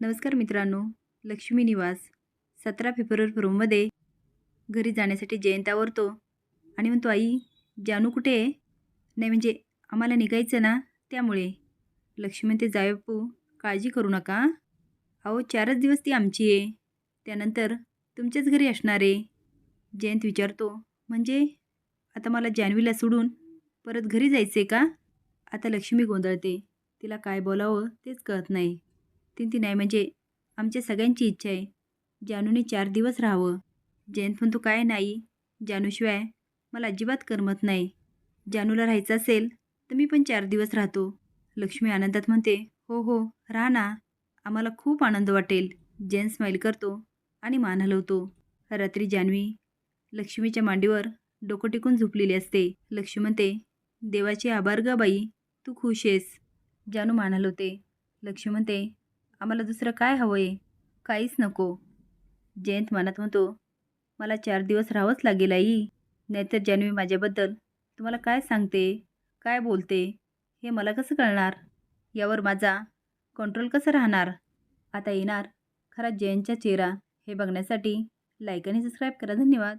नमस्कार मित्रांनो लक्ष्मी निवास. सतरा फेब्रुवारी रूममध्ये घरी जाण्यासाठी जयंत आवरतो. आणि म्हणतो आई जानू कुठे आहे? नाही म्हणजे आम्हाला निघायचं ना त्यामुळे. लक्ष्मी म्हणते जाय बापू काळजी करू नका अहो चारच दिवस ती आमची आहे. त्यानंतर तुमच्याच घरी असणार आहे. जयंत विचारतो म्हणजे आता मला जान्हवीला सोडून परत घरी जायचं आहे का? आता लक्ष्मी गोंधळते. तिला काय बोलावं तेच कळत नाही. तीन ती नाही म्हणजे आमच्या सगळ्यांची इच्छा आहे. जानूने चार दिवस राहावं. जयंत म्हणतो काय नाही. जानूशिवाय मला अजिबात करमत नाही. जानूला राहायचं असेल तर मी पण चार दिवस राहतो. लक्ष्मी आनंदात म्हणते हो हो राहा ना. आम्हाला खूप आनंद वाटेल. जयंत स्माईल करतो आणि मान हलवतो. रात्री जान्हवी लक्ष्मीच्या मांडीवर डोकं टिकून झोपलेली असते. लक्ष्मी म्हणते देवाचे आभार ग बाई तू खुश आहेस. जानू मान हलवते. लक्ष्मी म्हणते आम्हाला दुसरं काय हवं आहे काहीच नको. जयंत मनात म्हणतो मला चार दिवस राहावंच लागेल आई. नाहीतर जान्हवी माझ्याबद्दल तुम्हाला काय सांगते? काय बोलते? हे मला कसं कळणार? यावर माझा कंट्रोल कसं राहणार? आता येणार खरा जयंतचा चेहरा हे बघण्यासाठी लाईक आणि सबस्क्राईब करा. धन्यवाद.